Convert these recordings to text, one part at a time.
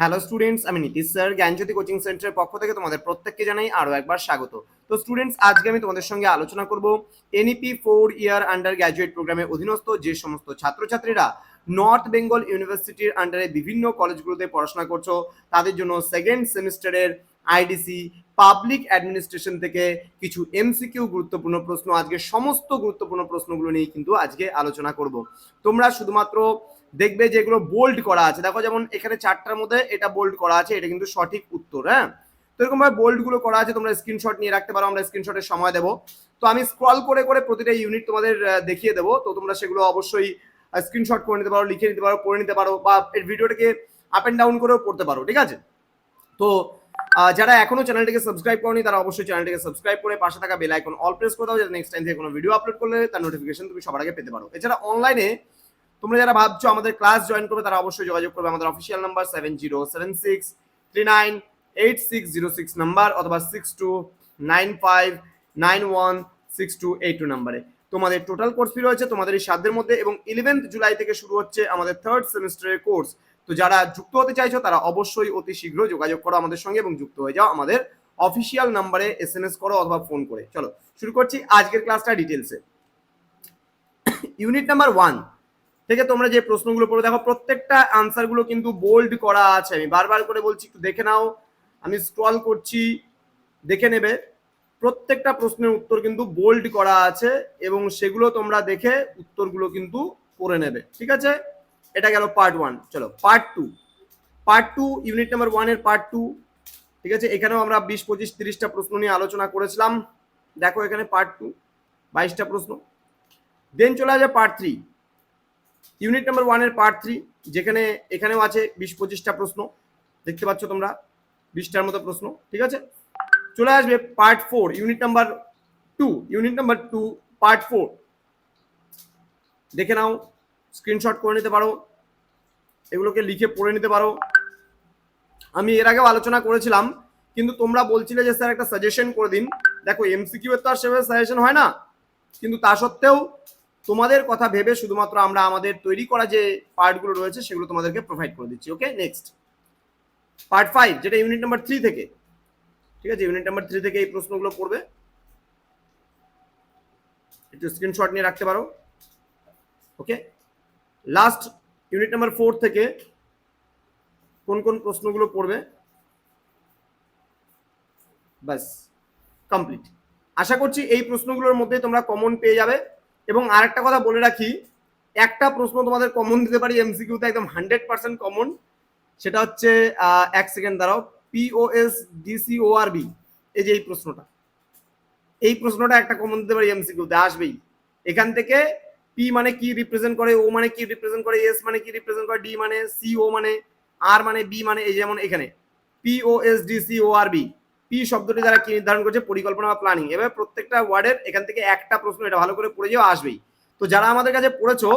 Hello students আমি Nitish sir জ্ঞানজ্যোতি coaching সেন্টারের পক্ষ থেকে তোমাদের প্রত্যেককে জানাই আরও একবার স্বাগত। তো স্টুডেন্টস আজকে আমি তোমাদের সঙ্গে আলোচনা করব NEP four year undergraduate প্রোগ্রামের অধীনস্থ যে সমস্ত ছাত্রছাত্রীরা নর্থ বেঙ্গল ইউনিভার্সিটির আন্ডারে বিভিন্ন কলেজগুলোতে পড়াশোনা করছ, তাদের জন্য সেকেন্ড সেমিস্টারের আইডিসি পাবলিক অ্যাডমিনিস্ট্রেশন থেকে কিছু এমসিকিউ গুরুত্বপূর্ণ প্রশ্ন, আজকে সমস্ত গুরুত্বপূর্ণ প্রশ্নগুলো নিয়ে কিন্তু আজকে আলোচনা করব। তোমরা শুধুমাত্র দেখবে যেগুলো বোল্ড করা আছে। দেখো যেমন এখানে চারটার মধ্যে এটা বোল্ড করা আছে, এটা কিন্তু সঠিক উত্তর হ্যাঁ? তো এরকম ভাবে বোল্ডগুলো করা আছে, তোমরা স্ক্রিনশট নিয়ে রাখতে পারো, আমরা স্ক্রিনশটের সময় দেবো। তো আমি স্ক্রল করে করে প্রতিটা ইউনিট তোমাদের দেখিয়ে দেবো। তো তোমরা সেগুলো অবশ্যই স্ক্রিনশট করে নিতে পারো, লিখে নিতে পারো, পড়ে নিতে পারো বা এই ভিডিওটাকে আপ এন্ড ডাউন করেও পড়তে পারো, ঠিক আছে? তো যারা এখনও চ্যানেলটিকে সাবস্ক্রাইব করনি, তারা অবশ্যই চ্যানেলটিকে সাবস্ক্রাইব করে পাশে থাকা বেল আইকন অল প্রেস করে দাও, যাতে নেক্সট টাইম থেকে কোনো ভিডিও আপলোড করলে তার নোটিফিকেশন তুমি সবার আগে পেতে পারো। এছাড়া অনলাইনে তোমরা যারা ভাবছ আমাদের ক্লাস জয়েন করবে, তারা অবশ্যই যোগাযোগ করবে আমাদের official number seven zero seven six three nine eight six zero six number অথবা six two nine five nine one six two eight two নাম্বারে তোমাদের টোটাল কোর্স ফি রয়েছে তোমাদের এই সাধ্যের মধ্যে এবং ইলেভেন্থ জুলাই থেকে শুরু হচ্ছে আমাদের থার্ড সেমিস্টারের কোর্স তো যারা যুক্ত হতে চাইছো, তারা অবশ্যই অতি শীঘ্র যোগাযোগ করো আমাদের সঙ্গে এবং যুক্ত হয়ে যাও আমাদের অফিসিয়াল নাম্বারে এস এম এস করো অথবা ফোন করে। চলো, শুরু করছি আজকের ক্লাসটা ডিটেলসে ইউনিট নাম্বার ওয়ান থেকে তোমরা যে প্রশ্নগুলো পড়ে দেখো প্রত্যেকটা আনসারগুলো কিন্তু বোল্ড করা আছে। আমি বারবার করে বলছি, একটু দেখে নাও। আমি স্ক্রল করছি, দেখে নেবে। প্রত্যেকটা প্রশ্নের উত্তর কিন্তু বোল্ড করা আছে এবং সেগুলো তোমরা দেখে উত্তরগুলো কিন্তু করে নেবে। ঠিক আছে? এটা গেল পার্ট ওয়ান চলো part two part two unit number ওয়ানের পার্ট টু ঠিক আছে? এখানেও আমরা বিশ, পঁচিশ, তিরিশটা প্রশ্ন নিয়ে আলোচনা করেছিলাম। দেখো এখানে পার্ট টু বাইশটা প্রশ্ন। দেন চলে আসে পার্ট থ্রি ইউনিট নাম্বার ওয়ানের পার্ট থ্রি যেখানে এখানেও আছে বিশ পঁচিশটা প্রশ্ন। দেখতে পাচ্ছ তোমরা, বিশটার মতো প্রশ্ন, ঠিক আছে? চলে আসবে part four unit number two unit number two part four দেখে নাও স্ক্রিনশট করে নিতে পারো, এগুলোকে লিখে পড়ে নিতে পারো। আমি এর আগেও আলোচনা করেছিলাম, কিন্তু তোমরা বলছিলে যে স্যার একটা সাজেশন করে দিন। দেখো এমসিকিউ এর তো আর সেভাবে সাজেশন হয় না। কিন্তু তা সত্ত্বেও তোমাদের কথা ভেবে শুধুমাত্র আমরা আমাদের তৈরি করা যে পার্টগুলো রয়েছে, সেগুলো তোমাদেরকে প্রোভাইড করে দিচ্ছি ওকে নেক্সট পার্ট ফাইভ যেটা ইউনিট নাম্বার থ্রি থেকে, ঠিক আছে? ইউনিট নাম্বার থ্রি থেকে এই প্রশ্নগুলো পড়বে একটু স্ক্রিনশট নিয়ে রাখতে পারো okay last unit number four থেকে কোন কোন প্রশ্নগুলো পড়বে? ব্যাস কমপ্লিট আশা করছি এই প্রশ্নগুলোর মধ্যে তোমরা কমন পেয়ে যাবে। এবং আরেকটা কথা বলে রাখি, একটা প্রশ্ন তোমাদের কমন দিতে পারি এমসিকিউতে একদম হান্ড্রেড পার্সেন্ট কমন সেটা হচ্ছে এক সেকেন্ড দাঁড়াও পিওএস ডিসিওআরবি এই যে এই প্রশ্নটা। এই প্রশ্নটা একটা কমন দিতে পারি এমসিকিউতে আসবেই। এখান থেকে পি মানে কি রিপ্রেজেন্ট করে ও মানে কি রিপ্রেজেন্ট করে এস মানে কি রিপ্রেজেন্ট করে ডি মানে সি ও মানে আর মানে বি মানে এই যেমন এখানে পিওএস ডিসিওআরবি পি শব্দটি যারা কি নির্ধারণ করছে, পরিকল্পনা বা প্ল্যানিং এবার প্রত্যেকটা ওয়ার্ডের এখান থেকে একটা প্রশ্ন, এটা ভালো করে পড়ে যাও আসবেই। তো যারা আমাদের কাছে পড়েছো,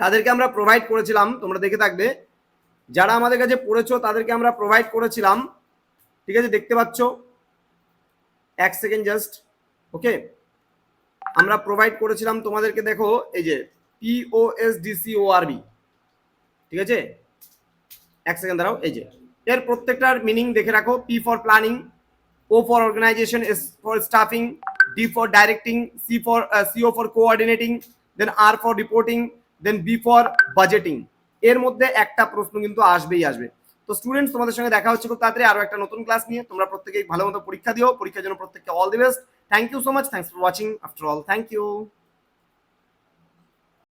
তাদেরকে আমরা প্রোভাইড করেছিলাম, তোমরা দেখে থাকবে। যারা আমাদের কাছে পড়েছো, তাদেরকে আমরা প্রোভাইড করেছিলাম, ঠিক আছে, দেখতে পাচ্ছ? এক সেকেন্ড জাস্ট ওকে আমরা প্রোভাইড করেছিলাম তোমাদেরকে, দেখো, এই যে পিওএস ডিসিওআরবি ঠিক আছে? এক সেকেন্ড দাঁড়াও, এই যে এর প্রত্যেকটার মিনিং দেখে রাখো P for planning O for organisation S for staffing D for directing C for CO for coordinating then R for reporting then B for budgeting এর মধ্যে একটা প্রশ্ন কিন্তু আসবেই আসবে। তো স্টুডেন্টস তোমাদের সঙ্গে দেখা হচ্ছে খুব তাড়াতাড়ি আরও একটা নতুন ক্লাস নিয়ে। তোমরা প্রত্যেকেই ভালো মতো পরীক্ষা দিও। পরীক্ষার জন্য প্রত্যেককে all the best thank you so much thanks for watching after all thank you